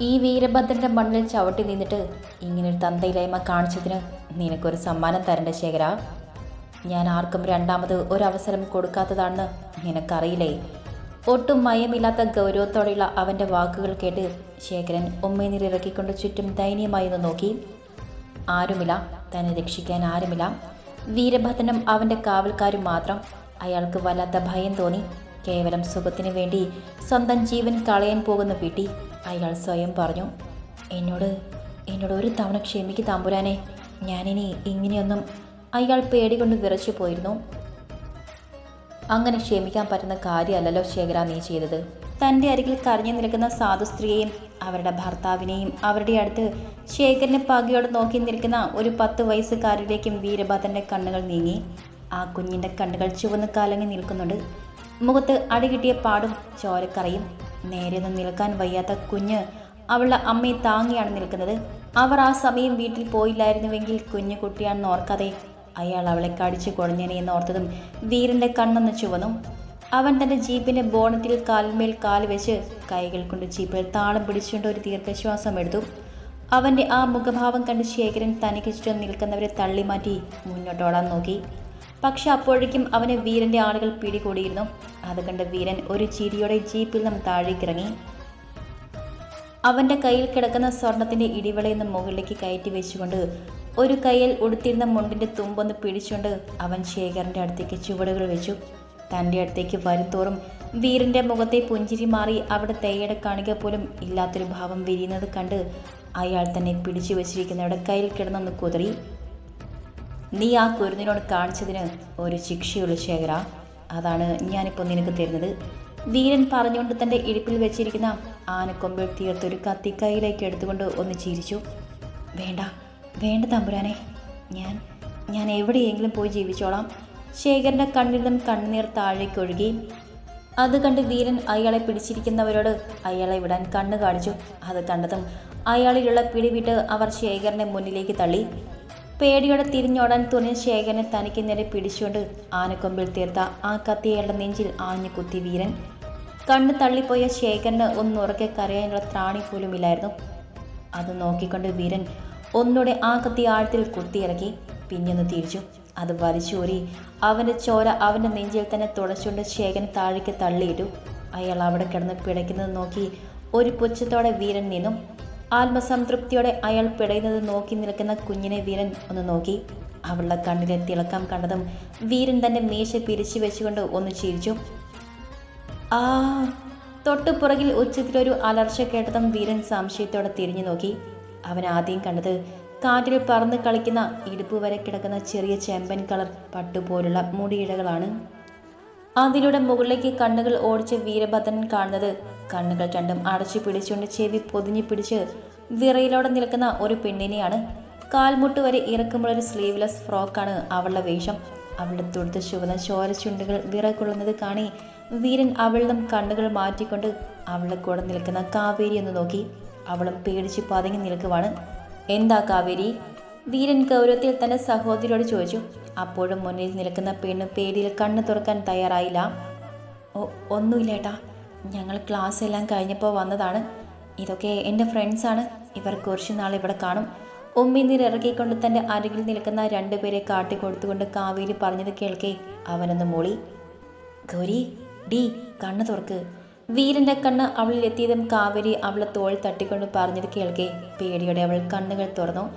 ഈ വീരഭദ്രന്റെ മണ്ണിൽ ചവിട്ടി നിന്നിട്ട് ഇങ്ങനൊരു തന്തയില്ലായ്മ കാണിച്ചതിന് നിനക്കൊരു സമ്മാനം തരണ്ട ശേഖര. ഞാൻ ആർക്കും രണ്ടാമത് ഒരവസരം കൊടുക്കാത്തതാണെന്ന് നിനക്കറിയില്ലേ? ഒട്ടും മയമില്ലാത്ത ഗൗരവത്തോടെയുള്ള അവന്റെ വാക്കുകൾ കേട്ട് ശേഖരൻ ഉമ്മേനീരിറക്കിക്കൊണ്ട് ചുറ്റും ദയനീയമായി ഒന്ന് നോക്കി. ആരുമില്ല തന്നെ രക്ഷിക്കാൻ ആരുമില്ല. വീരഭദ്രനും അവന്റെ കാവൽക്കാരും മാത്രം അയാൾക്ക് വല്ലാത്ത ഭയം തോന്നി. കേവലം സുഖത്തിന് വേണ്ടി സ്വന്തം ജീവൻ കളയാൻ പോകുന്ന പിട്ടി അയാൾ സ്വയം പറഞ്ഞു എന്നോട് എന്നോട് ഒരു തവണ ക്ഷമിക്ക് തമ്പുരാനെ. ഞാനിനി ഇങ്ങനെയൊന്നും അയാൾ പേടികൊണ്ട് വിറച്ചു പോയിരുന്നു. അങ്ങനെ ക്ഷമിക്കാൻ പറ്റുന്ന കാര്യമല്ലല്ലോ ശേഖര നീ ചെയ്തത്. തന്റെ അരികിൽ കരഞ്ഞു നിൽക്കുന്ന സാധു സ്ത്രീയെയും അവരുടെ ഭർത്താവിനെയും അവരുടെ അടുത്ത് ശേഖരനെ പകയോട് നോക്കി നിൽക്കുന്ന ഒരു പത്ത് വയസ്സുകാരിലേക്കും വീരഭദ്രന്റെ കണ്ണുകൾ നീങ്ങി. ആ കുഞ്ഞിന്റെ കണ്ണുകൾ ചുവന്ന് കാലങ്ങി നിൽക്കുന്നുണ്ട്. മുഖത്ത് അടികിട്ടിയ പാടും ചോരക്കറയും. നേരെ ഒന്നും നിൽക്കാൻ വയ്യാത്ത കുഞ്ഞ് അവളുടെ അമ്മയെ താങ്ങിയാണ് നിൽക്കുന്നത്. അവർ ആ സമയം വീട്ടിൽ പോയില്ലായിരുന്നുവെങ്കിൽ കുഞ്ഞു കുട്ടിയാണെന്ന് ഓർക്കാതെ അയാൾ അവളെ കടിച്ചു കൊളഞ്ഞനെ എന്ന് ഓർത്തതും വീരന്റെ കണ്ണൊന്ന് ചുവന്നു. അവൻ തന്റെ ജീപ്പിന്റെ ബോണറ്റിൽ കാലിന്മേൽ കാൽ വെച്ച് കൈകൾ കൊണ്ട് ജീപ്പിൽ താളം പിടിച്ചുകൊണ്ട് ഒരു ദീർഘശ്വാസം എടുത്തു. അവന്റെ ആ മുഖഭാവം കണ്ട് ശേഖരൻ തനിക്ക് ചുറ്റും നിൽക്കുന്നവരെ തള്ളിമാറ്റി മുന്നോട്ടോടാൻ നോക്കി. പക്ഷെ അപ്പോഴേക്കും അവനെ വീരന്റെ ആളുകൾ പിടികൂടിയിരുന്നു. അത് കണ്ട് വീരൻ ഒരു ചിരിയോടെ ജീപ്പിൽ നിന്നും താഴേക്കിറങ്ങി. അവന്റെ കയ്യിൽ കിടക്കുന്ന സ്വർണത്തിന്റെ നിന്ന് മുകളിലേക്ക് കയറ്റി വെച്ചുകൊണ്ട് ഒരു കയ്യിൽ ഉടുത്തിരുന്ന മുണ്ടിന്റെ തുമ്പൊന്ന് പിടിച്ചുകൊണ്ട് അവൻ ശേഖറിന്റെ അടുത്തേക്ക് ചുവടുകൾ വെച്ചു. തന്റെ അടുത്തേക്ക് വരുംതോറും വീരന്റെ മുഖത്തെ പുഞ്ചിരി മാറി അവിടെ തേയുടെ കാണിക പോലും ഇല്ലാത്തൊരു ഭാവം വിരിയുന്നത് കണ്ട് അയാൾ തന്നെ പിടിച്ചു വെച്ചിരിക്കുന്നവരുടെ കയ്യിൽ കിടന്നൊന്ന് കുതറി. നീ ആ കുരുന്നിനോട് കാണിച്ചതിന് ഒരു ശിക്ഷയുള്ള ശേഖര. അതാണ് ഞാനിപ്പോൾ നിനക്ക് തരുന്നത്. വീരൻ പറഞ്ഞുകൊണ്ട് തന്റെ ഇടുപ്പിൽ വെച്ചിരിക്കുന്ന ആനക്കൊമ്പിൽ തീർത്തൊരു കത്തി കൈയിലേക്ക് എടുത്തുകൊണ്ട് ഒന്ന് ചിരിച്ചു. വേണ്ട വേണ്ട തമ്പുരാനെ ഞാൻ ഞാൻ എവിടെയെങ്കിലും പോയി ജീവിച്ചോളാം. ശേഖരന്റെ കണ്ണിൽ നിന്നും കണ്ണുനീർ താഴേക്ക് ഒഴുകി. അത് കണ്ട് വീരൻ അയാളെ പിടിച്ചിരിക്കുന്നവരോട് അയാളെ വിടാൻ കണ്ണ് കാണിച്ചു. അത് കണ്ടതും അയാളിലുള്ള പിടിവിട്ട് അവർ ശേഖരനെ മുന്നിലേക്ക് തള്ളി. പേടിയോടെ തിരിഞ്ഞോടാൻ തുണി ശേഖരനെ തനിക്ക് നേരെ പിടിച്ചുകൊണ്ട് ആനക്കൊമ്പിൽ തീർത്ത ആ കത്തിയയാളുടെ നെഞ്ചിൽ ആഞ്ഞു കുത്തി വീരൻ. കണ്ണ് തള്ളിപ്പോയ ശേഖരന് ഒന്നുറക്കെ കരയാനുള്ള ത്രാണി പോലുമില്ലായിരുന്നു അത് നോക്കിക്കൊണ്ട് വീരൻ ഒന്നുകൂടെ ആ കത്തി ആഴത്തിൽ കുത്തിയിറക്കി പിന്നൊന്ന് തിരിച്ചു. അത് വലിച്ചൂരി അവന്റെ ചോര അവന്റെ നെഞ്ചിൽ തന്നെ തുടച്ചുകൊണ്ട് ശേഖരൻ താഴേക്ക് തള്ളിയിട്ടു. അയാൾ അവിടെ കിടന്ന് പിടയ്ക്കുന്നത് നോക്കി ഒരു പുച്ഛത്തോടെ വീരൻ നിന്നു. ആത്മസംതൃപ്തിയോടെ അയാൾ പിടയുന്നത് നോക്കി നിൽക്കുന്ന കുഞ്ഞിനെ വീരൻ ഒന്ന് നോക്കി. അവളുടെ കണ്ണിലെ തിളക്കം കണ്ടതും വീരൻ തന്റെ മീശ പിരിച്ചു വെച്ചുകൊണ്ട് ഒന്ന് ചിരിച്ചു. ആ തൊട്ടു പുറകിൽ ഉച്ചത്തിലൊരു അലർച്ച കേട്ടതും വീരൻ സംശയത്തോടെ തിരിഞ്ഞു നോക്കി. അവൻ ആദ്യം കണ്ടത് കാറ്റിൽ പറന്ന് കളിക്കുന്ന ഇടുപ്പ് വരെ കിടക്കുന്ന ചെറിയ ചെമ്പൻ കളർ പട്ടുപോലുള്ള മുടിയിഴകളാണ്. അതിലൂടെ മുകളിലേക്ക് കണ്ണുകൾ ഓടിച്ച വീരഭദ്രൻ കാണുന്നത് കണ്ണുകൾ രണ്ടും അടച്ചു പിടിച്ചുകൊണ്ട് ചെവി പൊതിഞ്ഞു പിടിച്ച് വിറയിലോടെ നിൽക്കുന്ന ഒരു പെണ്ണിനെയാണ് കാൽമുട്ട് വരെ ഇറക്കുമ്പോൾ ഒരു സ്ലീവ്ലെസ് ഫ്രോക്കാണ് അവളുടെ വേഷം. അവളുടെ തൊടുത്ത ചുവന്ന ചോരച്ചുണ്ടുകൾ വിറകൊള്ളുന്നത് കാണി വീരൻ അവളിൽ കണ്ണുകൾ മാറ്റിക്കൊണ്ട് അവളുടെ കൂടെ നിൽക്കുന്ന കാവേരി എന്ന് നോക്കി. അവളും പേടിച്ച് പതങ്ങി നിൽക്കുവാണ്. എന്താ കാവേരി? വീരൻ ഗൗരവത്തിൽ തന്റെ സഹോദരിയോട് ചോദിച്ചു. അപ്പോഴും മുന്നിൽ നിൽക്കുന്ന പെണ്ണ് പേടിയിൽ കണ്ണു തുറക്കാൻ തയ്യാറായില്ല. ഒന്നുമില്ലേട്ടാ ഞങ്ങൾ ക്ലാസ് എല്ലാം കഴിഞ്ഞപ്പോൾ വന്നതാണ്. ഇതൊക്കെ എന്റെ ഫ്രണ്ട്സാണ് ഇവർ കുറച്ച് നാൾ ഇവിടെ കാണും. ഉമ്മിനീർ ഇറക്കിക്കൊണ്ട് തന്റെ അരികിൽ നിൽക്കുന്ന രണ്ടുപേരെ കാട്ടിക്കൊടുത്തുകൊണ്ട് കാവേരി പറഞ്ഞത് കേൾക്കേ. അവനൊന്ന് മൂളി. ഗൗരി ഡി കണ്ണ് തുറക്ക്. വീരന്റെ കണ്ണ് അവളിൽ എത്തിയതും കാവേരി അവളെ തോൾ തട്ടിക്കൊണ്ട് പറഞ്ഞത് കേൾക്കേ. പേടിയോടെ അവൾ കണ്ണുകൾ തുറന്നു.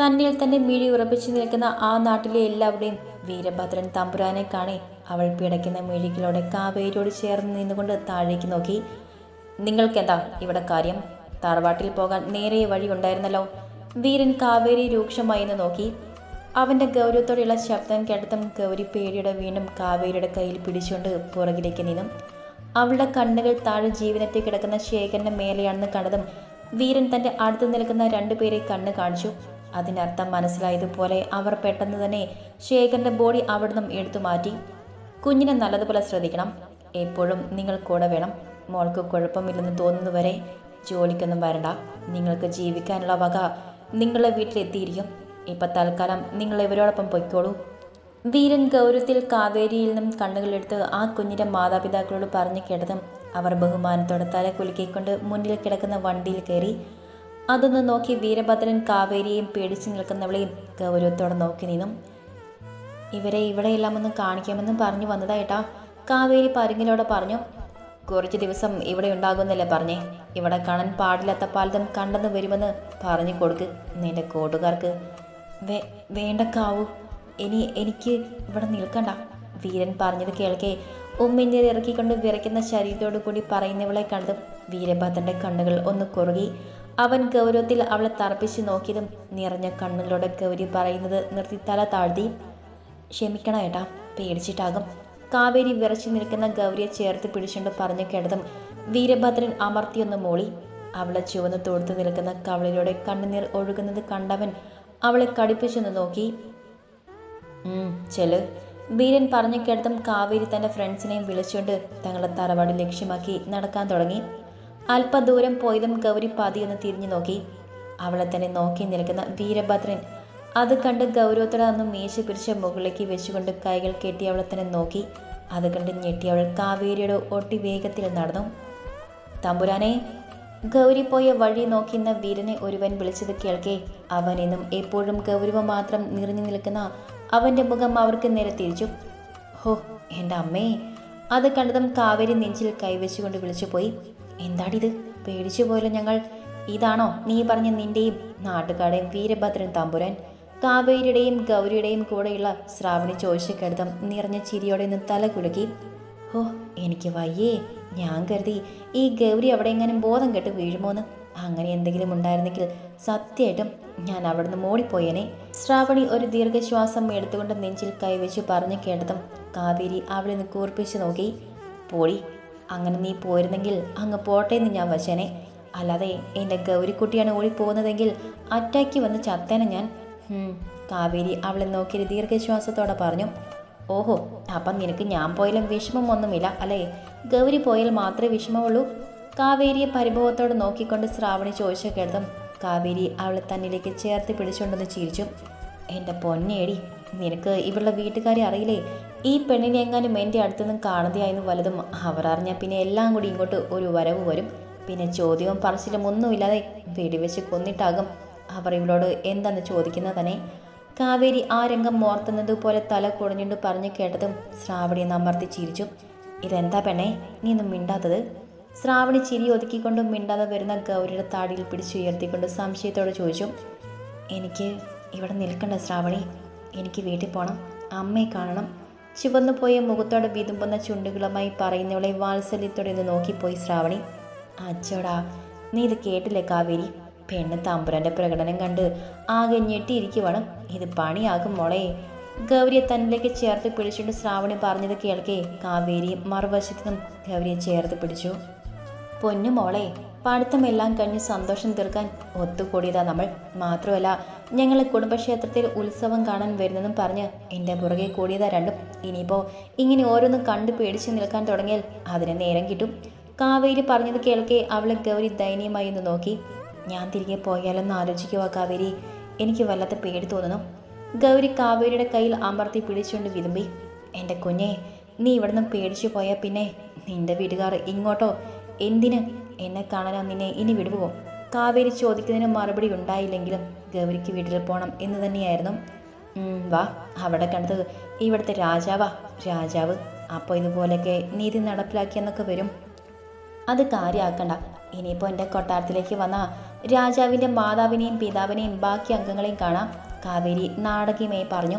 തന്നിൽ തന്നെ മിഴി ഉറപ്പിച്ചു നിൽക്കുന്ന ആ നാട്ടിലെ എല്ലാവരുടെയും വീരഭദ്രൻ തമ്പുരാനെ കാണി. അവൾ പിടയ്ക്കുന്ന മിഴികളോടെ കാവേരിയോട് ചേർന്ന് നിന്നുകൊണ്ട് താഴേക്ക് നോക്കി. നിങ്ങൾക്കെന്താ ഇവിടെ കാര്യം? തറവാട്ടിൽ പോകാൻ നേരെ വഴി ഉണ്ടായിരുന്നല്ലോ. വീരൻ കാവേരി രൂക്ഷമായി നോക്കി. അവന്റെ ഗൗരവത്തോടെയുള്ള ശബ്ദം കേട്ടതും ഗൗരി പേടിയുടെ വീണ്ടും കാവേരിയുടെ കയ്യിൽ പിടിച്ചുകൊണ്ട് പുറകിലേക്ക് നിന്നും. അവളുടെ കണ്ണുകൾ താഴെ ജീവനത്തിൽ കിടക്കുന്ന ശേഖരന്റെ മേലെയാണെന്ന് കണ്ടതും വീരൻ തന്റെ അടുത്ത് നിൽക്കുന്ന രണ്ടുപേരെ കണ്ണ് കാണിച്ചു. അതിനർത്ഥം മനസ്സിലായതുപോലെ അവർ പെട്ടെന്ന് തന്നെ ശേഖരന്റെ ബോഡി അവിടുന്ന് എടുത്തു മാറ്റി. കുഞ്ഞിനെ നല്ലതുപോലെ ശ്രദ്ധിക്കണം. എപ്പോഴും നിങ്ങൾ കൂടെ വേണം. മോൾക്ക് കുഴപ്പമില്ലെന്ന് തോന്നുന്നതുവരെ ജോലിക്കൊന്നും വരണ്ട. നിങ്ങൾക്ക് ജീവിക്കാനുള്ള വക നിങ്ങളുടെ വീട്ടിലെത്തിയിരിക്കും. ഇപ്പം തൽക്കാലം നിങ്ങൾ ഇവരോടൊപ്പം പൊയ്ക്കോളൂ. വീരൻ ഗൗരവത്തിൽ കാവേരിയിൽ നിന്നും കണ്ണുകളെടുത്ത് ആ കുഞ്ഞിന്റെ മാതാപിതാക്കളോട് പറഞ്ഞു കേട്ടതും അവർ ബഹുമാനത്തോടെ തല കുലുക്കിക്കൊണ്ട് മുന്നിൽ കിടക്കുന്ന വണ്ടിയിൽ കയറി. അതൊന്ന് നോക്കി വീരഭദ്രൻ കാവേരിയെയും പേടിച്ചു നിൽക്കുന്നവളെയും ഗൗരവത്തോടെ നോക്കി നിന്നും. ഇവരെ ഇവിടെയെല്ലാം ഒന്ന് കാണിക്കാമെന്ന് പറഞ്ഞു വന്നതായിട്ടാ കാവേരി പരുങ്ങിലോടെ പറഞ്ഞു. കുറച്ച് ദിവസം ഇവിടെ ഉണ്ടാകുമെന്നല്ലേ പറഞ്ഞേ. ഇവിടെ കാണാൻ പാടില്ലാത്ത പലതും കണ്ടെന്ന് വരുമെന്ന് പറഞ്ഞു കൊടുക്ക് നിന്റെ കൂട്ടുകാർക്ക്. വേ വേണ്ട കാവു. ഇനി എനിക്ക് ഇവിടെ നിൽക്കണ്ട. വീരൻ പറഞ്ഞത് കേൾക്കെ. ഉമ്മിഞ്ഞിൽ ഇറക്കിക്കൊണ്ട് വിറയ്ക്കുന്ന ശരീരത്തോടു കൂടി പറയുന്നവളെ കണ്ടതും വീരഭദ്രന്റെ കണ്ണുകൾ ഒന്ന് കുറുകി. അവൻ ഗൗരവത്തിൽ അവളെ തറപ്പിച്ച് നോക്കിയതും നിറഞ്ഞ കണ്ണുകളോടെ ഗൗരി പറയുന്നത് നിർത്തി തല താഴ്ത്തി. ക്ഷമിക്കണം ഏട്ടാ പേടിച്ചിട്ടാകും. കാവേരി വിറച്ചു നിൽക്കുന്ന ഗൗരിയെ ചേർത്ത് പിടിച്ചുകൊണ്ട് പറഞ്ഞു കേട്ടതും വീരഭദ്രൻ അമർത്തിയൊന്ന് മോളി. അവളെ ചുവന്ന് തൊടുത്തു നിൽക്കുന്ന കവളിലൂടെ കണ്ണുനീർ ഒഴുകുന്നത് കണ്ടവൻ അവളെ കടിപ്പിച്ചൊന്ന് നോക്കി. ചെൽ. വീരൻ പറഞ്ഞു കേട്ടതും കാവേരി തന്റെ ഫ്രണ്ട്സിനെയും വിളിച്ചുകൊണ്ട് തങ്ങളുടെ തറവാട് ലക്ഷ്യമാക്കി നടക്കാൻ തുടങ്ങി. അല്പദൂരം പോയതും ഗൗരി പതിയൊന്ന് തിരിഞ്ഞു നോക്കി. അവളെ തന്നെ നോക്കി നിൽക്കുന്ന വീരഭദ്രൻ അത് കണ്ട് ഗൗരവത്തോടെ അന്ന് മീശ പിരിച്ച മുകളിലേക്ക് വെച്ചുകൊണ്ട് കൈകൾ കെട്ടി അവളെ തന്നെ നോക്കി. അത് കണ്ട് ഞെട്ടി അവൾ കാവേരിയുടെ ഒട്ടി വേഗത്തിൽ നടന്നു. തമ്പുരാനെ ഗൗരി പോയ വഴി നോക്കിന്ന വീരനെ ഒരുവൻ വിളിച്ചത് കേൾക്കെ. അവനെന്നും എപ്പോഴും ഗൗരവം മാത്രം നിറഞ്ഞു നിൽക്കുന്ന അവന്റെ മുഖം അവർക്ക് നേരെ തിരിച്ചു. ഹോ എന്റെ അമ്മേ അത് കണ്ടതും കാവേരി നെഞ്ചിൽ കൈവച്ചുകൊണ്ട് വിളിച്ചു പോയി. എന്താടിത് പേടിച്ചു പോയല്ലോ ഞങ്ങൾ. ഇതാണോ നീ പറഞ്ഞ നിന്റെയും നാട്ടുകാരുടെയും വീരഭദ്രൻ തമ്പുരാൻ? കാവേരിയുടെയും ഗൗരിയുടെയും കൂടെയുള്ള ശ്രാവണി ചോദിച്ചു കേട്ടതും നിറഞ്ഞ ചിരിയോടെ നിന്ന് തല കുലുക്കി. ഓ എനിക്ക് വയ്യേ. ഞാൻ കരുതി ഈ ഗൗരി അവിടെ എങ്ങനെ ബോധം കെട്ട് വീഴുമോന്ന്. അങ്ങനെ എന്തെങ്കിലും ഉണ്ടായിരുന്നെങ്കിൽ സത്യമായിട്ടും ഞാൻ അവിടുന്ന് മോടിപ്പോയേനെ. ശ്രാവണി ഒരു ദീർഘശ്വാസം എടുത്തുകൊണ്ട് നെഞ്ചിൽ കൈവച്ച് പറഞ്ഞു കേട്ടതും കാവേരി അവളെ നിന്ന് കൂർപ്പിച്ച് നോക്കി. പോടി അങ്ങനെ നീ പോയിരുന്നെങ്കിൽ അങ്ങ് പോട്ടെ എന്ന് ഞാൻ വച്ചേനെ. അല്ലാതെ എന്റെ ഗൗരിക്കുട്ടിയാണ് ഓടിപ്പോകുന്നതെങ്കിൽ അറ്റാക്കി വന്ന് ചത്തേനെ ഞാൻ. കാവേരി അവളെ നോക്കി ദീർഘശ്വാസത്തോടെ പറഞ്ഞു ഓഹോ അപ്പം നിനക്ക് ഞാൻ പോയാലും വിഷമമൊന്നുമില്ല അല്ലേ? ഗൗരി പോയാൽ മാത്രമേ വിഷമമുള്ളൂ. കാവേരിയെ പരിഭവത്തോടെ നോക്കിക്കൊണ്ട് ശ്രാവണി ചോദിച്ച കേട്ടതും കാവേരി അവളെ തന്നിലേക്ക് ചേർത്ത് പിടിച്ചുകൊണ്ടെന്ന് ചിരിച്ചു. എന്റെ പൊന്നേടി നിനക്ക് ഇവളുടെ വീട്ടുകാരെ അറിയില്ലേ? ഈ പെണ്ണിനെ എങ്ങാനും എന്റെ അടുത്തുനിന്നും കാണുകയായിരുന്നു വലുതും അവർ അറിഞ്ഞാൽ പിന്നെ എല്ലാം കൂടി ഇങ്ങോട്ട് ഒരു വരവ് വരും. പിന്നെ ചോദ്യവും പറച്ചിലും ഒന്നുമില്ലാതെ വെടിവെച്ച് കൊന്നിട്ടാകും അവർ ഇവളോട് എന്താണ് ചോദിക്കുന്നത് തന്നെ? കാവേരി ആ രംഗം ഓർത്തുന്നത് പോലെ തല കുടഞ്ഞുകൊണ്ട് പറഞ്ഞു കേട്ടതും ശ്രാവണി അമർത്തി ചിരിച്ചു. ഇതെന്താ പെണ്ണേ നീ ഒന്നും മിണ്ടാത്തത്? ശ്രാവണി ചിരി ഒതുക്കിക്കൊണ്ട് മിണ്ടാതെ വരുന്ന ഗൗരിയുടെ താടിയിൽ പിടിച്ചുയർത്തിക്കൊണ്ട് സംശയത്തോടെ ചോദിച്ചു. എനിക്ക് ഇവിടെ നിൽക്കണ്ട ശ്രാവണി. എനിക്ക് വീട്ടിൽ പോകണം അമ്മയെ കാണണം. ചുവന്നു പോയ മുഖത്തോടെ വിതുമ്പുന്ന ചുണ്ടുകളുമായി പറയുന്നവളെ വാത്സല്യത്തോടെ ഒന്ന് നോക്കിപ്പോയി ശ്രാവണി. അച്ചോടാ നീ ഇത് കേട്ടില്ലേ കാവേരി? പെണ്ണ് തമ്പുരാന്റെ പ്രകടനം കണ്ട് ആകെ ഞെട്ടിയിരിക്കുവാണ്. ഇത് പണിയാകും മോളെ. ഗൗരിയെ തന്നിലേക്ക് ചേർത്ത് പിടിച്ചുകൊണ്ട് ശ്രാവണി പറഞ്ഞത് കേൾക്കേ. കാവേരിയും മറുവശത്തു നിന്നും ഗൗരിയെ ചേർത്ത് പിടിച്ചു. പൊന്നു മോളെ പഠിത്തമെല്ലാം കഴിഞ്ഞ് സന്തോഷം തീർക്കാൻ ഒത്തുകൂടിയതാ നമ്മൾ. മാത്രമല്ല ഞങ്ങൾ കുടുംബക്ഷേത്രത്തിൽ ഉത്സവം കാണാൻ വരുന്നെന്നും പറഞ്ഞ് എന്റെ പുറകെ കൂടിയതാ രണ്ടും. ഇനിയിപ്പോൾ ഇങ്ങനെ ഓരോന്നും കണ്ട് പേടിച്ച് നിൽക്കാൻ തുടങ്ങിയാൽ അതിന് നേരം കിട്ടും. കാവേരി പറഞ്ഞത് കേൾക്കെ അവളെ ഗൗരി ദയനീയമായി ഒന്ന് നോക്കി. ഞാൻ തിരികെ പോയാലെന്ന് ആലോചിക്കുക കാവേരി. എനിക്ക് വല്ലാത്ത പേടി തോന്നുന്നു. ഗൗരി കാവേരിയുടെ കയ്യിൽ അമർത്തി പിടിച്ചുകൊണ്ട് വിതുമ്പി എന്റെ കുഞ്ഞെ നീ ഇവിടുന്ന് പേടിച്ചു പോയാൽ പിന്നെ നിന്റെ വീട്ടുകാർ ഇങ്ങോട്ടോ? എന്തിന്? എന്നെ കാണാനോ നിന്നെ ഇനി വിടുവോ? കാവേരി ചോദിക്കുന്നതിന് മറുപടി ഉണ്ടായില്ലെങ്കിലും ഗൗരിക്ക് വീട്ടിൽ പോകണം എന്ന് തന്നെയായിരുന്നു. വാ അവിടെ കണ്ടത് ഇവിടുത്തെ രാജാവാ രാജാവ്. അപ്പോൾ ഇതുപോലെയൊക്കെ നീതി നടപ്പിലാക്കിയെന്നൊക്കെ വരും. അത് കാര്യമാക്കണ്ട ഇനിയിപ്പോൾ എന്റെ കൊട്ടാരത്തിലേക്ക് വന്ന രാജാവിന്റെ മാതാവിനെയും പിതാവിനെയും ബാക്കി അംഗങ്ങളെയും കാണാം. കാവേരി നാടകീയമായി പറഞ്ഞു.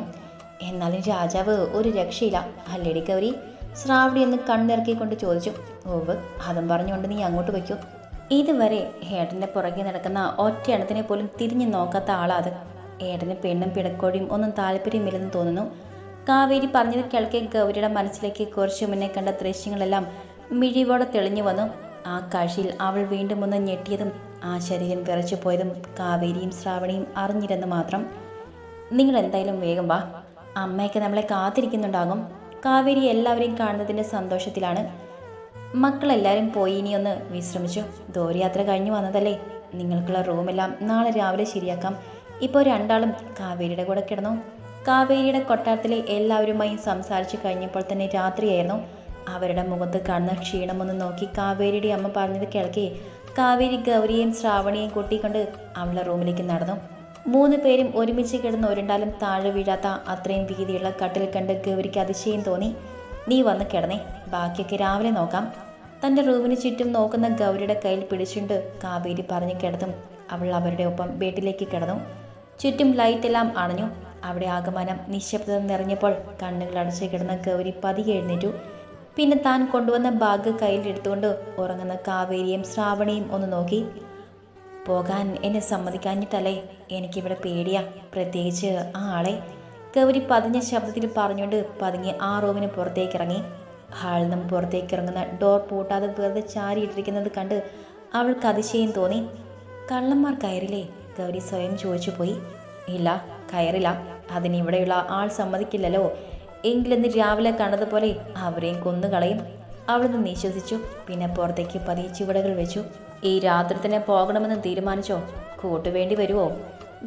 എന്നാലും രാജാവ് ഒരു രക്ഷയില്ല. അല്ലടി ഗൗരി? ശ്രാവണി എന്ന് കണ്ണിറക്കിക്കൊണ്ട് ചോദിച്ചു. ഓവ് അതും പറഞ്ഞുകൊണ്ട് നീ അങ്ങോട്ട് വയ്ക്കൂ ഇതുവരെ ഏട്ടന്റെ പുറകെ നടക്കുന്ന ഒറ്റ എണ്ണത്തിനെ പോലും തിരിഞ്ഞു നോക്കാത്ത ആളാത് ഏട്ടന് പെണ്ണും പിടക്കോഴിയും ഒന്നും താല്പര്യമില്ലെന്ന് തോന്നുന്നു. കാവേരി പറഞ്ഞത് കേൾക്കെ ഗൗരിയുടെ മനസ്സിലേക്ക് കുറച്ചു മുന്നേ കണ്ട ദൃശ്യങ്ങളെല്ലാം മിഴിവോടെ തെളിഞ്ഞു വന്നു. ആ കാഴ്ചയിൽ അവൾ വീണ്ടും ഒന്ന് ഞെട്ടിയതും ആ ശരീരം വിറച്ചു പോയതും കാവേരിയും ശ്രാവണിയും അറിഞ്ഞിരുന്നു മാത്രം. നിങ്ങൾ എന്തായാലും വേഗം വാ. അമ്മയൊക്കെ നമ്മളെ കാത്തിരിക്കുന്നുണ്ടാകും. കാവേരി എല്ലാവരെയും കാണുന്നതിന്റെ സന്തോഷത്തിലാണ്. മക്കളെല്ലാവരും പോയി ഇനി ഒന്ന് വിശ്രമിച്ചു. ദൂരയാത്ര കഴിഞ്ഞു വന്നതല്ലേ. നിങ്ങൾക്കുള്ള റൂമെല്ലാം നാളെ രാവിലെ ശരിയാക്കാം. ഇപ്പോൾ രണ്ടാളും കാവേരിയുടെ കൂടെ കിടന്നു. കാവേരിയുടെ കൊട്ടാരത്തിലെ എല്ലാവരുമായും സംസാരിച്ചു കഴിഞ്ഞപ്പോൾ തന്നെ രാത്രിയായിരുന്നു. അവരുടെ മുഖത്ത് കാണുന്ന ക്ഷീണമൊന്ന് നോക്കി കാവേരിയുടെ അമ്മ പറഞ്ഞത് കേൾക്കി. കാവേരി ഗൗരിയെയും ശ്രാവണിയെയും കൂട്ടിക്കൊണ്ട് അവളുടെ റൂമിലേക്ക് നടന്നു. മൂന്ന് പേരും ഒരുമിച്ച് കിടന്ന് ഒരുണ്ടാലും താഴെ വീഴാത്ത അത്രയും വീതിയുള്ള കട്ടിൽ കണ്ട് ഗൗരിക്ക് അതിശയം തോന്നി. നീ വന്ന് കിടന്നേ ബാക്കിയൊക്കെ രാവിലെ നോക്കാം. തന്റെ റൂമിന് ചുറ്റും നോക്കുന്ന ഗൗരിയുടെ കയ്യിൽ പിടിച്ചുകൊണ്ട് കാവേരി പറഞ്ഞു കിടത്തും. അവൾ അവരുടെ ഒപ്പം ബെഡിലേക്ക് കിടന്നു. ചുറ്റും ലൈറ്റ് എല്ലാം അണഞ്ഞു. അവിടെ ആഗമനം നിശബ്ദത നിറഞ്ഞപ്പോൾ കണ്ണുകൾ അടച്ചു കിടന്ന ഗൗരി പതിയെ എഴുന്നേറ്റു. പിന്നെ താൻ കൊണ്ടുവന്ന ബാഗ് കയ്യിലെടുത്തുകൊണ്ട് ഉറങ്ങുന്ന കാവേരിയും ശ്രാവണിയും ഒന്ന് നോക്കി. പോകാൻ എന്നെ സമ്മതിക്കാഞ്ഞിട്ടല്ലേ? എനിക്കിവിടെ പേടിയാ. പ്രത്യേകിച്ച് ആ ആളെ. ഗൗരി പതിഞ്ഞ ശബ്ദത്തിൽ പറഞ്ഞുകൊണ്ട് പതുങ്ങി ആ റൂമിന് പുറത്തേക്ക് ഇറങ്ങി ഹാളിൽ നിന്നും പുറത്തേക്ക് ഇറങ്ങുന്ന ഡോർ പൂട്ടാതെ വെറുതെ ചാരിയിട്ടിരിക്കുന്നത് കണ്ട് അവൾക്ക് അതിശയം തോന്നി. കള്ളന്മാർ കയറില്ലേ? ഗൗരി സ്വയം ചോദിച്ചു പോയി ഇല്ല കയറില്ല. അതിനിവിടെയുള്ള ആൾ സമ്മതിക്കില്ലല്ലോ. എങ്കിലെന്ന് രാവിലെ കണ്ടതുപോലെ അവരെയും കൊന്നുകളയും അവിടുന്ന് നിശ്വസിച്ചു പിന്നെ പുറത്തേക്ക് പതിയെ ചുവടകൾ വെച്ചു. ഈ രാത്രി തന്നെ പോകണമെന്ന് തീരുമാനിച്ചോ? കൂട്ടുവേണ്ടി വരുമോ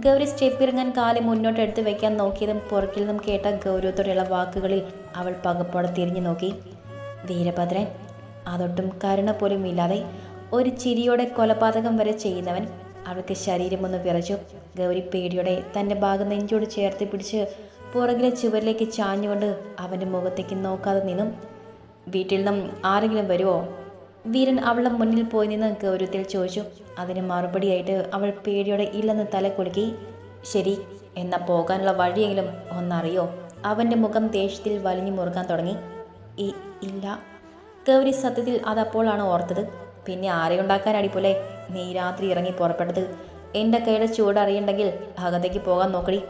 ഗൗരി സ്റ്റെപ്പ് ഇറങ്ങാൻ കാലം മുന്നോട്ട് എടുത്തു വെക്കാൻ നോക്കിയതും പുറക്കിൽ നിന്നും കേട്ട ഗൗരവത്തോടെയുള്ള വാക്കുകളിൽ അവൾ പകപ്പോടെ തിരിഞ്ഞു നോക്കി. വീരഭദ്രൻ അതൊട്ടും കരുണ പോലും ഇല്ലാതെ ഒരു ചിരിയോടെ കൊലപാതകം വരെ ചെയ്യുന്നവൻ അവൾക്ക് ശരീരമൊന്ന് വിറച്ചു. ഗൗരി പേടിയോടെ തന്റെ ഭാഗം നെഞ്ചോട് ചേർത്ത് പിടിച്ച് പുറകിലെ ചുവരിലേക്ക് ചാഞ്ഞുകൊണ്ട് അവന്റെ മുഖത്തേക്ക് നോക്കാതെ നിന്നും വീട്ടിൽ നിന്നും ആരെങ്കിലും വരുമോ വീരൻ അവളുടെ മുന്നിൽ പോയി നിന്ന് ഗൗരവത്തിൽ ചോദിച്ചു. അതിന് മറുപടിയായിട്ട് അവൾ പേടിയോടെ ഇല്ലെന്ന് തല കുലുക്കി ശരി എന്നാ പോകാനുള്ള വഴിയെങ്കിലും ഒന്നറിയോ? അവന്റെ മുഖം ദേഷ്യത്തിൽ വലിഞ്ഞു മുറുകാൻ തുടങ്ങി. "ഇ- ഇല്ല. ഗൗരി സത്യത്തിൽ അതപ്പോഴാണ് ഓർത്തത്. പിന്നെ ആരെ ഉണ്ടാക്കാൻ അടിപ്പോലെ നീ രാത്രി ഇറങ്ങി പുറപ്പെട്ടത്. എന്റെ കൈയുടെ ചൂടറിയുണ്ടെങ്കിൽ അകത്തേക്ക് പോകാൻ നോക്കടി.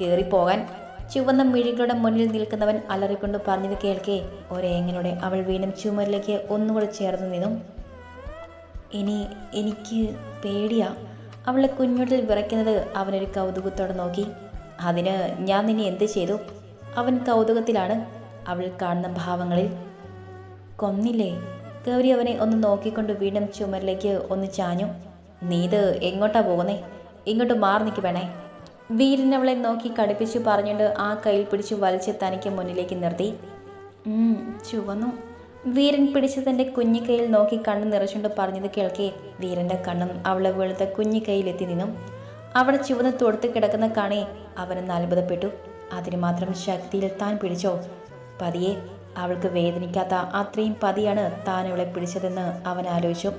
കയറി പോകാൻ. ചുവന്ന മിഴികളുടെ മുന്നിൽ നിൽക്കുന്നവൻ അലറിക്കൊണ്ട് പറഞ്ഞത് കേൾക്കേ. ഒരേങ്ങനോടെ അവൾ വീണ്ടും ചുമരിലേക്ക് ഒന്നുകൂടെ ചേർന്ന് നിന്നു. ഇനി എനിക്ക് പേടിയാ. അവളെ കുഞ്ഞുടൽ വിറയ്ക്കുന്നത് അവനൊരു കൗതുകത്തോടെ നോക്കി. അതിന് ഞാൻ നിന്നെ എന്ത് ചെയ്തു? അവൻ കൗതുകത്തിലാണ് അവൾ കാണുന്ന ഭാവങ്ങളിൽ. കൊന്നില്ലേ? ഗൗരി അവനെ ഒന്ന് നോക്കിക്കൊണ്ട് വീണ്ടും ചുമരിലേക്ക് ഒന്ന് ചാഞ്ഞു. നീ ഇത് എങ്ങോട്ടാ പോകുന്നേ? ഇങ്ങോട്ട് മാറി നിൽക്ക് വേണേ വീരൻ അവളെ നോക്കി കടുപ്പിച്ചു പറഞ്ഞുകൊണ്ട് ആ കയ്യിൽ പിടിച്ചു വലിച്ച് തനിക്ക് മുന്നിലേക്ക് നിർത്തി. ചുവന്നു. വീരൻ പിടിച്ച് തന്റെ കുഞ്ഞിക്കൈയിൽ നോക്കി കണ്ണു നിറച്ചുകൊണ്ട് പറഞ്ഞത് കേൾക്കെ. വീരന്റെ കണ്ണും അവളെ വെളുത്ത കുഞ്ഞിക്കൈയിലെത്തി നിന്നും. അവിടെ ചുവന്ന് തൊടുത്ത് കിടക്കുന്ന കാണി അവനെന്ന് അത്ഭുതപ്പെട്ടു അതിന് മാത്രം ശക്തിയിൽ താൻ പിടിച്ചോ? പതിയെ അവൾക്ക് വേദനിക്കാത്ത അത്രയും പതിയാണ് താൻ അവളെ പിടിച്ചതെന്ന് അവൻ ആലോചിച്ചു.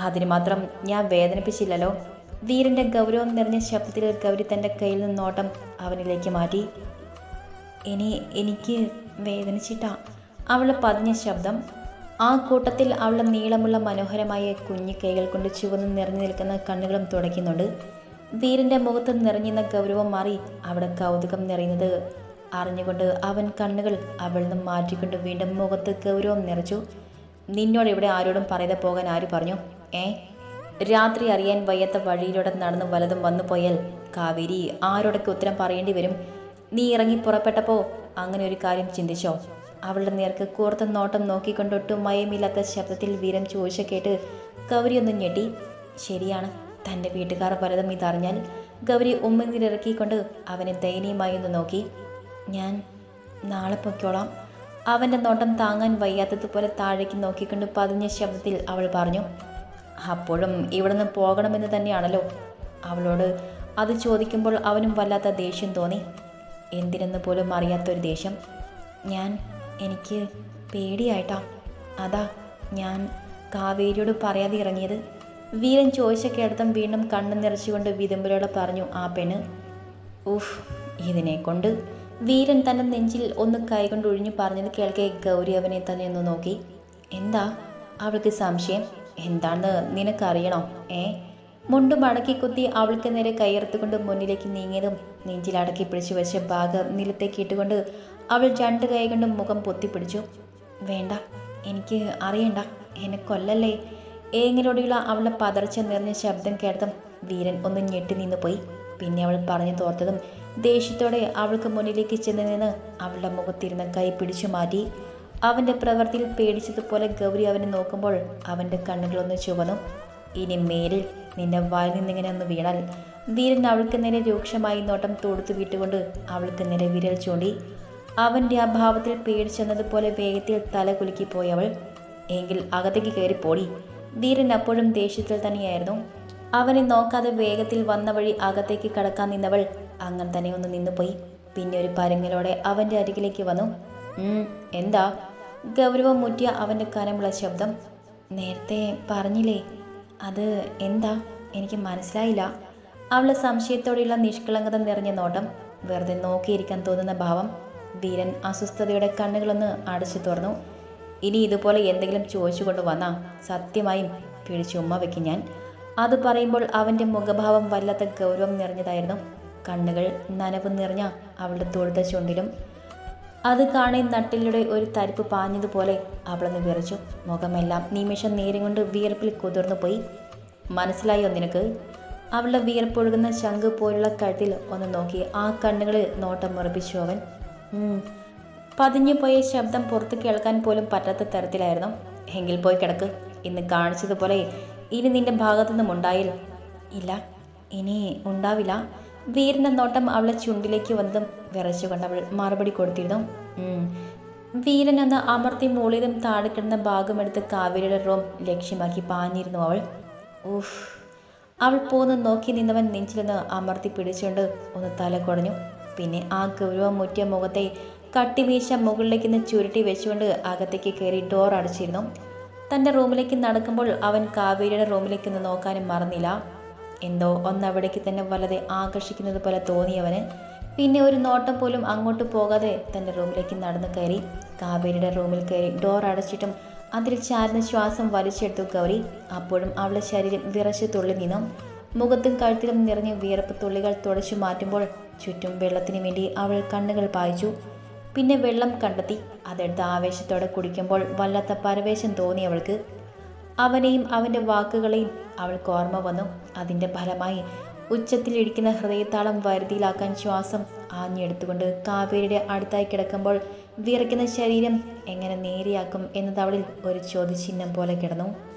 അതിന് മാത്രം ഞാൻ വേദനിപ്പിച്ചില്ലല്ലോ. വീരന്റെ ഗൗരവം നിറഞ്ഞ ശബ്ദത്തിൽ ഗൗരി തന്റെ കയ്യിൽ നിന്നോട്ടം അവനിലേക്ക് മാറ്റി. ഇനി എനിക്ക് വേദനിച്ചിട്ടാ അവൾ പതിഞ്ഞ ശബ്ദം. ആ കൂട്ടത്തിൽ അവൾ നീളമുള്ള മനോഹരമായ കുഞ്ഞു കൈകൾ കൊണ്ട് ചുവന്ന് നിറഞ്ഞു നിൽക്കുന്ന കണ്ണുകളും തുടയ്ക്കുന്നുണ്ട്. വീരന്റെ മുഖത്ത് നിറഞ്ഞിരുന്ന ഗൗരവം മാറി അവിടെ കൗതുകം നിറയുന്നത്. അറിഞ്ഞുകൊണ്ട് അവൻ കണ്ണുകൾ അവളിൽ നിന്ന് മാറ്റിക്കൊണ്ട് വീണ്ടും മുഖത്ത് ഗൗരവം നിറച്ചു. നിന്നോട് ഇവിടെ ആരോടും പറയാതെ പോകാൻ ആര് പറഞ്ഞു? ഏ രാത്രി അറിയാൻ വയ്യാത്ത വഴിയിലൂടെ നടന്ന് വലതും വന്നു പോയാൽ കാവേരി ആരോടൊക്കെ ഉത്തരം പറയേണ്ടി വരും? നീ ഇറങ്ങി പുറപ്പെട്ടപ്പോൾ അങ്ങനെ ഒരു കാര്യം ചിന്തിച്ചോ? അവളുടെ നേർക്ക് കൂർത്ത നോട്ടം നോക്കിക്കൊണ്ടൊട്ടും മയമില്ലാത്ത ശബ്ദത്തിൽ വീരം ചോദിച്ച കേട്ട് ഗൗരി ഒന്ന് ഞെട്ടി. ശരിയാണ് തന്റെ വീട്ടുകാർ വലതും ഇതറിഞ്ഞാൽ ഗൗരി ഉമ്മനിലിറക്കിക്കൊണ്ട് അവനെ ദയനീയമായി ഒന്ന് നോക്കി. ഞാൻ നാളെ പൊയ്ക്കോളാം. അവന്റെ നോട്ടം താങ്ങാൻ വയ്യാത്തതുപോലെ താഴേക്ക് നോക്കിക്കൊണ്ട് പതിഞ്ഞ ശബ്ദത്തിൽ അവൾ പറഞ്ഞു. അപ്പോഴും ഇവിടുന്ന് പോകണമെന്ന് തന്നെയാണല്ലോ. അവളോട് അത് ചോദിക്കുമ്പോൾ അവനും വല്ലാത്ത ദേഷ്യം തോന്നി. എന്തിനെന്ന് പോലും അറിയാത്തൊരു ദേഷ്യം. ഞാൻ എനിക്ക് പേടിയായിട്ടാ. അതാ ഞാൻ കാവേരിയോട് പറയാതെ ഇറങ്ങിയത്. വീരൻ ചോദിച്ച കേടത്തം വീണ്ടും കണ്ണു നിറച്ചുകൊണ്ട് വിതുമ്പലോടെ പറഞ്ഞു ആ പെണ് ഉഫ് ഇതിനെ കൊണ്ട് വീരൻ തന്റെ നെഞ്ചിൽ ഒന്ന് കൈകൊണ്ട് ഒഴിഞ്ഞു പറഞ്ഞത് കേൾക്കെ ഗൗരി അവനെ തന്നെ ഒന്ന് നോക്കി. എന്താ അവൾക്ക് സംശയം? എന്താണെന്ന് നിനക്കറിയണോ? ഏ? മുണ്ട് മടക്കി കുത്തി അവൾക്ക് നേരെ കൈയർത്തുകൊണ്ട് മുന്നിലേക്ക് നീങ്ങിയതും നെഞ്ചിൽ അടക്കി പിടിച്ചു വെച്ച ഭാഗം നിലത്തേക്ക് ഇട്ടുകൊണ്ട് അവൾ രണ്ട് കൈ കൊണ്ട് മുഖം പൊത്തിപ്പിടിച്ചു. വേണ്ട എനിക്ക് അറിയണ്ട. എന്നെ കൊല്ലല്ലേ? ഏങ്ങിലൂടെയുള്ള അവളുടെ പതർച്ച നിറഞ്ഞ ശബ്ദം കേട്ടതും വീരൻ ഒന്ന് ഞെട്ടി നിന്ന് പോയി. പിന്നെ അവൾ പറഞ്ഞു തോർത്തതും ദേഷ്യത്തോടെ അവൾക്ക് മുന്നിലേക്ക് ചെന്ന് നിന്ന് അവളുടെ മുഖത്തിരുന്ന കൈ പിടിച്ചു മാറ്റി. അവന്റെ പ്രവൃത്തിയിൽ പേടിച്ചതുപോലെ ഗൗരി അവനെ നോക്കുമ്പോൾ അവന്റെ കണ്ണുകളൊന്ന് ചുവന്നു. ഇനി മേലിൽ നിന്നെ വായിൽ നിന്നിങ്ങനെ ഒന്ന് വീണാൽ വീരൻ അവൾക്ക് നേരെ രൂക്ഷമായി നോട്ടം തൊടുത്തു വിട്ടുകൊണ്ട് അവൾക്ക് നേരെ വിരൽ ചൂണ്ടി. അവന്റെ അഭാവത്തിൽ പേടിച്ചെന്നതുപോലെ വേഗത്തിൽ തല കുലുക്കി പോയി അവൾ. എങ്കിൽ അകത്തേക്ക് കയറി പോടി. ധീരൻ അപ്പോഴും ദേഷ്യത്തിൽ തന്നെയായിരുന്നു. അവനെ നോക്കാതെ വേഗത്തിൽ വന്ന വഴി അകത്തേക്ക് കടക്കാൻ നിന്നവൾ അങ്ങനെ തന്നെ ഒന്ന് നിന്നുപോയി. പിന്നെ ഒരു പരങ്ങലോടെ അവന്റെ അരികിലേക്ക് വന്നു. "ഉം, എന്താ? ഗൗരവം മുറ്റിയ അവന്റെ കനമുള്ള ശബ്ദം നേരത്തെ പറഞ്ഞില്ലേ? അത് എന്താ? എനിക്ക് മനസ്സിലായില്ല. അവളെ സംശയത്തോടെയുള്ള നിഷ്കളങ്കത നിറഞ്ഞ നോട്ടം വെറുതെ നോക്കിയിരിക്കാൻ തോന്നുന്ന ഭാവം വീരൻ അസ്വസ്ഥതയുടെ കണ്ണുകളൊന്ന് അടച്ചു തുറന്നു. ഇനി ഇതുപോലെ എന്തെങ്കിലും ചോദിച്ചുകൊണ്ട് വന്നാ സത്യമായും പിടിച്ചുമ്മ വെക്കും ഞാൻ. അത് പറയുമ്പോൾ അവന്റെ മുഖഭാവം വല്ലാത്ത ഗൗരവം നിറഞ്ഞതായിരുന്നു. കണ്ണുകൾ നനവ് നിറഞ്ഞ അവളുടെ തൊഴുത ചുണ്ടിലും അത് കാണി നട്ടിലൂടെ ഒരു തരിപ്പ് പാഞ്ഞതുപോലെ അവളൊന്ന് വിറച്ചു. മുഖമെല്ലാം നിമിഷം നേരം കൊണ്ട് വിയർപ്പിൽ കുതിർന്നു പോയി. മനസ്സിലായോ നിനക്ക്? അവളുടെ വിയർപ്പൊഴുകുന്ന ശംഖ് പോലുള്ള കഴുത്തിൽ ഒന്ന് നോക്കി ആ കണ്ണുകളിൽ നോട്ടം മുറപ്പിച്ചു അവൻ. പതിഞ്ഞു പോയ ശബ്ദം പുറത്ത് കേൾക്കാൻ പോലും പറ്റാത്ത തരത്തിലായിരുന്നു. എങ്കിൽ പോയി കിടക്ക്. ഇന്ന് കാണിച്ചതുപോലെ ഇനി നിന്റെ ഭാഗത്തു നിന്നും ഉണ്ടായില്ല. ഇല്ല ഇനി ഉണ്ടാവില്ല. വീരന്റെ നോട്ടം അവളെ ചുണ്ടിലേക്ക് വന്നതും വിറച്ചുകൊണ്ട് അവൾ മറുപടി കൊടുത്തിരുന്നു. വീരൻ അന്ന് അമർത്തി മൂളിയതും താഴെ കിടന്ന ഭാഗമെടുത്ത് കാവേരിയുടെ റൂം ലക്ഷ്യമാക്കി പാഞ്ഞിരുന്നു അവൾ. ഊഫ് അവൾ പോന്ന് നോക്കി നിന്നവൻ നെഞ്ചിലെന്ന് അമർത്തി പിടിച്ചുകൊണ്ട് ഒന്ന് തല കുടഞ്ഞു. പിന്നെ ആ ഗൗരവം മുറ്റിയ മുഖത്തെ കട്ടിമീശ മുകളിലേക്ക് നിന്ന് ചുരുട്ടി വെച്ചുകൊണ്ട് അകത്തേക്ക് കയറി ഡോർ അടച്ചിരുന്നു. തന്റെ റൂമിലേക്ക് നടക്കുമ്പോൾ അവൻ കാവേരിയുടെ റൂമിലേക്ക് ഒന്ന് നോക്കാനും മറന്നില്ല. എന്തോ ഒന്നവിടേക്ക് തന്നെ വളരെ ആകർഷിക്കുന്നത് പോലെ തോന്നിയവന്. പിന്നെ ഒരു നോട്ടം പോലും അങ്ങോട്ട് പോകാതെ തന്റെ റൂമിലേക്ക് നടന്നു കയറി. കാവേരിയുടെ റൂമിൽ കയറി ഡോർ അടച്ചിട്ടും അതിൽ ചാരുന്ന ശ്വാസം വലിച്ചെടുത്തു ഗൗരി. അപ്പോഴും അവളുടെ ശരീരം വിറച്ച് തുള്ളി നിന്നും. മുഖത്തും കഴുത്തിലും നിറഞ്ഞ വിയർപ്പ് തുള്ളികൾ തുടച്ചു മാറ്റുമ്പോൾ ചുറ്റും വെള്ളത്തിന് വേണ്ടി അവൾ കണ്ണുകൾ പായിച്ചു. പിന്നെ വെള്ളം കണ്ടെത്തി. അതെടുത്ത് ആവേശത്തോടെ കുടിക്കുമ്പോൾ വല്ലാത്ത പരവേശം തോന്നി അവൾക്ക് അവനെയും അവന്റെ വാക്കുകളെയും അവൾക്ക് ഓർമ്മ വന്നു. അതിന്റെ ഫലമായി ഉച്ചത്തിലിരിക്കുന്ന ഹൃദയത്താളം വരുതിയിലാക്കാൻ ശ്വാസം ആഞ്ഞെടുത്തുകൊണ്ട് കാവേരിയുടെ അടുത്തായി കിടക്കുമ്പോൾ വിറയ്ക്കുന്ന ശരീരം എങ്ങനെ നേരെയാക്കും എന്നത് അവളിൽ ഒരു ചോദ്യചിഹ്നം പോലെ കിടന്നു.